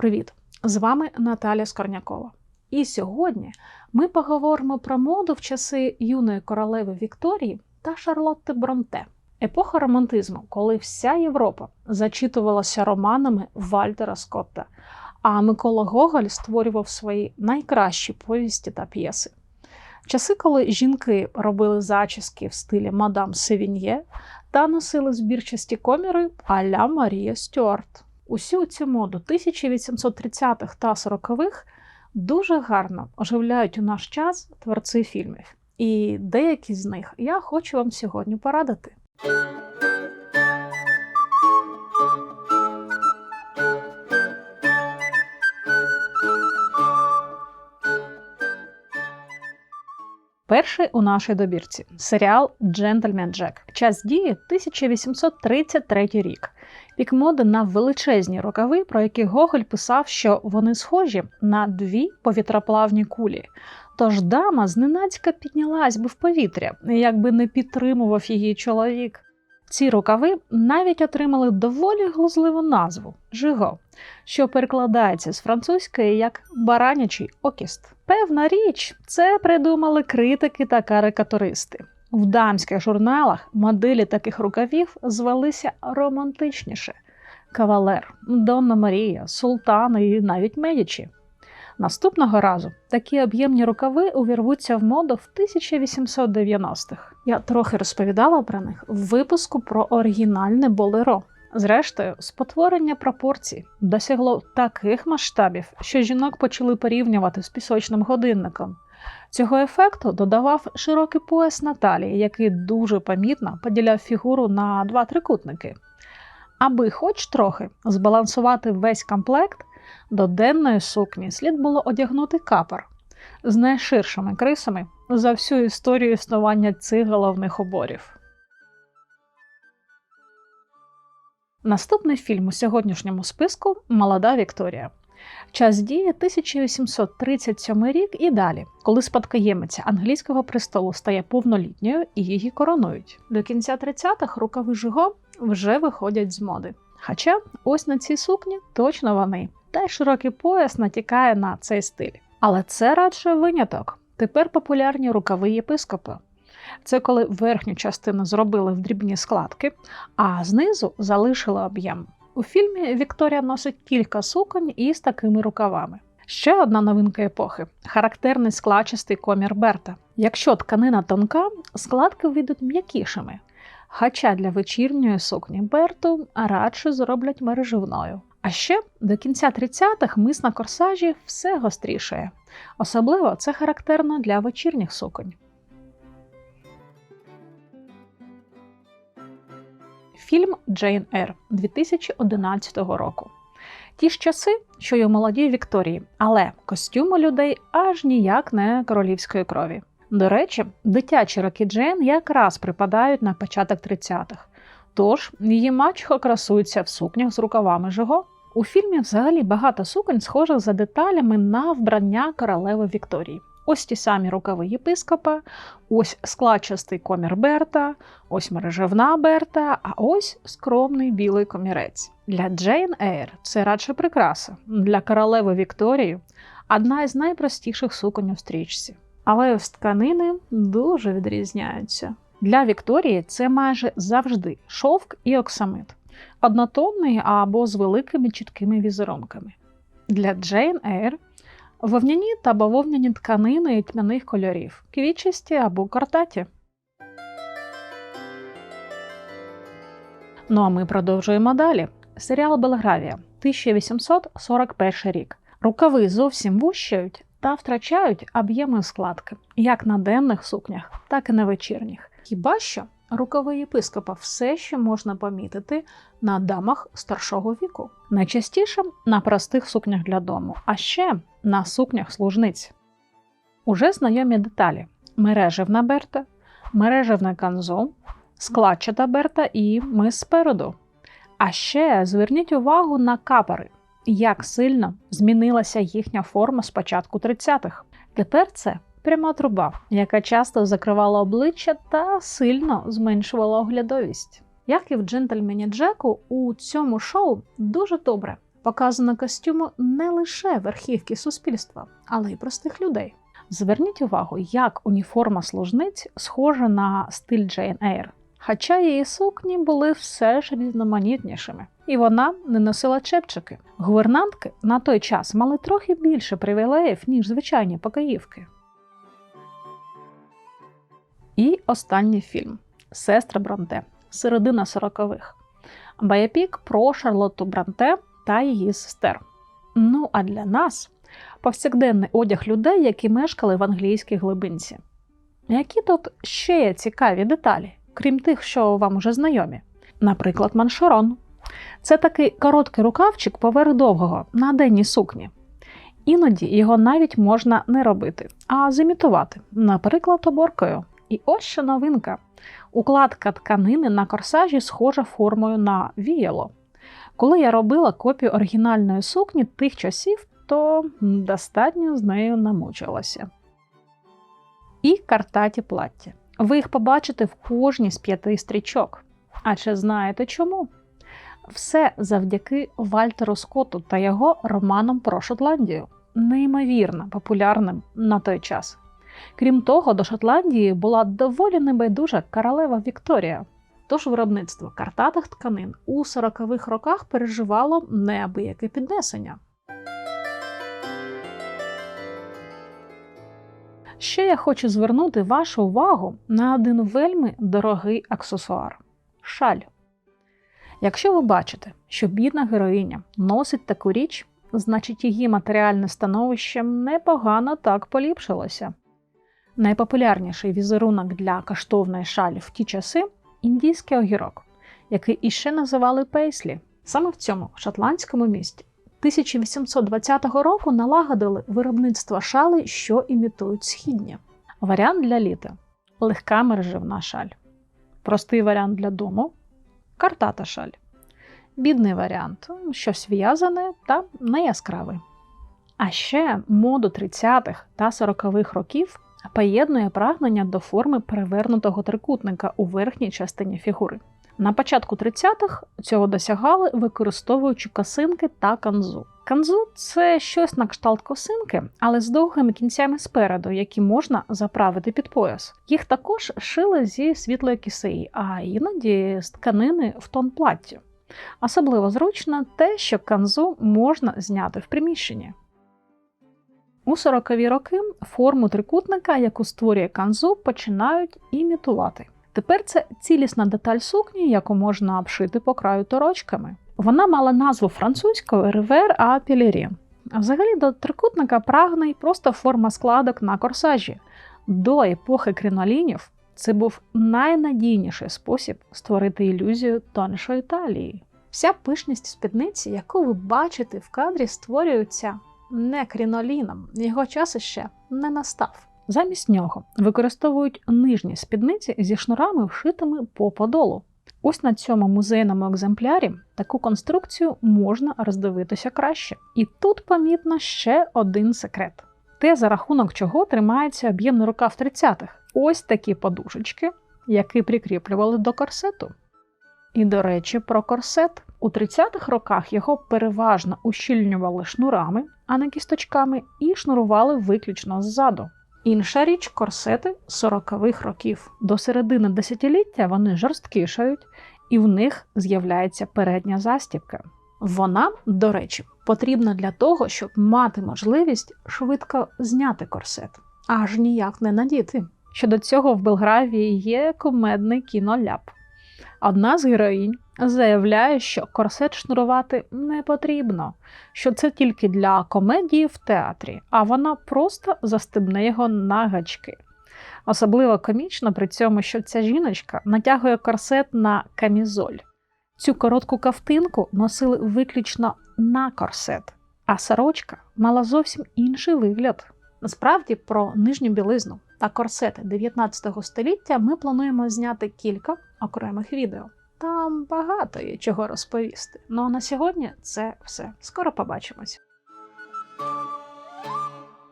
Привіт! З вами Наталя Скорнякова. І сьогодні ми поговоримо про моду в часи юної королеви Вікторії та Шарлотти Бронте. Епоха романтизму, коли вся Європа зачитувалася романами Вальтера Скотта, а Микола Гоголь створював свої найкращі повісті та п'єси. Часи, коли жінки робили зачіски в стилі мадам Севіньє та носили збірчасті коміри а-ля Марія Стюарт. Усю цю моду 1830-х та 40-х дуже гарно оживляють у наш час творці фільмів. І деякі з них я хочу вам сьогодні порадити. Перший у нашій добірці серіал Джентльмен Джек. Час дії 1833 рік. Пік моди на величезні рукави, про які Гоголь писав, що вони схожі на дві повітроплавні кулі. Тож дама зненацька піднялась би в повітря, якби не підтримував її чоловік. Ці рукави навіть отримали доволі глузливу назву жиго, що перекладається з французької як баранячий окіст. Певна річ, це придумали критики та карикатуристи. В дамських журналах моделі таких рукавів звалися романтичніше: Кавалер, Донна Марія, Султан і навіть Медічі. Наступного разу такі об'ємні рукави увірвуться в моду в 1890-х. Я трохи розповідала про них в випуску про оригінальне болеро. Зрештою, спотворення пропорцій досягло таких масштабів, що жінок почали порівнювати з пісочним годинником. Цього ефекту додавав широкий пояс на талії, який дуже помітно поділяв фігуру на два трикутники. Аби хоч трохи збалансувати весь комплект, до денної сукні слід було одягнути капор з найширшими крисами за всю історію існування цих головних уборів. Наступний фільм у сьогоднішньому списку Молода Вікторія. Час дії 1837 рік і далі, коли спадкоємиця англійського престолу стає повнолітньою і її коронують. До кінця 30-х рукави Жиго вже виходять з моди. Хоча ось на цій сукні точно вони, та й широкий пояс натякає на цей стиль. Але це радше виняток. Тепер популярні рукави єпископа. Це коли верхню частину зробили в дрібні складки, а знизу залишили об'єм. У фільмі Вікторія носить кілька суконь із такими рукавами. Ще одна новинка епохи характерний складчастий комір Берта. Якщо тканина тонка, складки вийдуть м'якішими. Хоча для вечірньої сукні Берту радше зроблять мереживною. А ще до кінця 30-х мис на корсажі все гострішає. Особливо це характерно для вечірніх суконь. Фільм Джейн Ер 2011 року. Ті ж часи, що й у молодій Вікторії, але костюми людей аж ніяк не королівської крові. До речі, дитячі роки Джейн якраз припадають на початок 30-х, тож її мачеха красується в сукнях з рукавами Жиго. У фільмі взагалі багато суконь схожих за деталями на вбрання королеви Вікторії. Ось ті самі рукави єпископа, ось складчастий комір Берта, ось мережевна Берта, а ось скромний білий комірець. Для Джейн Ейр це радше прикраса. Для королеви Вікторії одна із найпростіших суконь у стрічці. Але ось тканини дуже відрізняються. Для Вікторії це майже завжди шовк і оксамит, однотонний або з великими чіткими візерунками. Для Джейн Ейр Вовняні та бавовняні тканини тьмяних кольорів, квітчасті або картаті. Ну а ми продовжуємо далі. Серіал Белгравія 1841 рік. Рукави зовсім вущають та втрачають об'єми складки, як на денних сукнях, так і на вечірніх. Хіба що рукави єпископа все ще можна помітити на дамах старшого віку, найчастіше на простих сукнях для дому, а ще на сукнях служниць. Уже знайомі деталі: мережевна берта, мережевне канзо, складчата берта і мис спереду. А ще зверніть увагу на капори, як сильно змінилася їхня форма з початку 30-х. Тепер це пряма труба, яка часто закривала обличчя та сильно зменшувала оглядовість. Як і в джентльмені Джеку, у цьому шоу дуже добре показано костюми не лише верхівки суспільства, але й простих людей. Зверніть увагу, як уніформа служниць схожа на стиль Джейн Ейр. Хоча її сукні були все ж різноманітнішими, і вона не носила чепчики. Гувернантки на той час мали трохи більше привілеїв, ніж звичайні покоївки. І останній фільм Сестра Бронте, середина сорокових. Баяпік про Шарлотту Бранте та її сестер. Ну а для нас повсякденний одяг людей, які мешкали в англійській глибинці. Які тут ще є цікаві деталі, крім тих, що вам уже знайомі? Наприклад, маншерон. Це такий короткий рукавчик поверх довгого на денній сукні. Іноді його навіть можна не робити, а зімітувати, наприклад, оборкою. І ось що новинка. Укладка тканини на корсажі схожа формою на віяло. Коли я робила копію оригінальної сукні тих часів, то достатньо з нею намучилася. І картаті плаття. Ви їх побачите в кожній з п'яти стрічок. А чи знаєте чому? Все завдяки Вальтеру Скотту та його романам про Шотландію, неймовірно популярним на той час. Крім того, до Шотландії була доволі небайдужа королева Вікторія. Тож виробництво картатих тканин у 40-х роках переживало неабияке піднесення. Ще я хочу звернути вашу увагу на один вельми дорогий аксесуар шаль. Якщо ви бачите, що бідна героїня носить таку річ, значить її матеріальне становище непогано так поліпшилося. Найпопулярніший візерунок для коштовної шалі в ті часи індійський огірок, який іще називали пейслі. Саме в цьому шотландському місті 1820 року налагодили виробництво шали, що імітують східні. Варіант для літа легка мереживна шаль. Простий варіант для дому картата шаль. Бідний варіант щось в'язане та не яскравий. А ще моду 30-х та 40-х років поєднує прагнення до форми перевернутого трикутника у верхній частині фігури. На початку 30-х цього досягали, використовуючи косинки та канзу. Канзу це щось на кшталт косинки, але з довгими кінцями спереду, які можна заправити під пояс. Їх також шили зі світлої кисеї, а іноді з тканини в тон плаття. Особливо зручно те, що канзу можна зняти в приміщенні. У 40-ві роки форму трикутника, яку створює канзу, починають імітувати. Тепер це цілісна деталь сукні, яку можна обшити по краю торочками. Вона мала назву французькою ревер а пілері. Взагалі до трикутника прагне й просто форма складок на корсажі. До епохи кринолінів це був найнадійніший спосіб створити ілюзію тоншої талії. Вся пишність спідниці, яку ви бачите в кадрі, створюється не кріноліном, його час іще не настав. Замість нього використовують нижні спідниці зі шнурами, вшитими по подолу. Ось на цьому музейному екземплярі таку конструкцію можна роздивитися краще. І тут помітно ще один секрет: те, за рахунок чого тримається об'ємний рукав 30-х. Ось такі подушечки, які прикріплювали до корсету. І, до речі, про корсет. У 30-х роках його переважно ущільнювали шнурами, а не кісточками, і шнурували виключно ззаду. Інша річ корсети 40-х років. До середини десятиліття вони жорсткішають, і в них з'являється передня застібка. Вона, до речі, потрібна для того, щоб мати можливість швидко зняти корсет, аж ніяк не надіти. Щодо цього в Белгравії є кумедний кіноляп. Одна з героїнь заявляє, що корсет шнурувати не потрібно, що це тільки для комедії в театрі, а вона просто застебне його на гачки. Особливо комічно при цьому, що ця жіночка натягує корсет на камізоль. Цю коротку кавтинку носили виключно на корсет, а сорочка мала зовсім інший вигляд. Насправді про нижню білизну та корсети 19 століття ми плануємо зняти кілька окремих відео. Там багато є чого розповісти. Ну а на сьогодні це все. Скоро побачимось.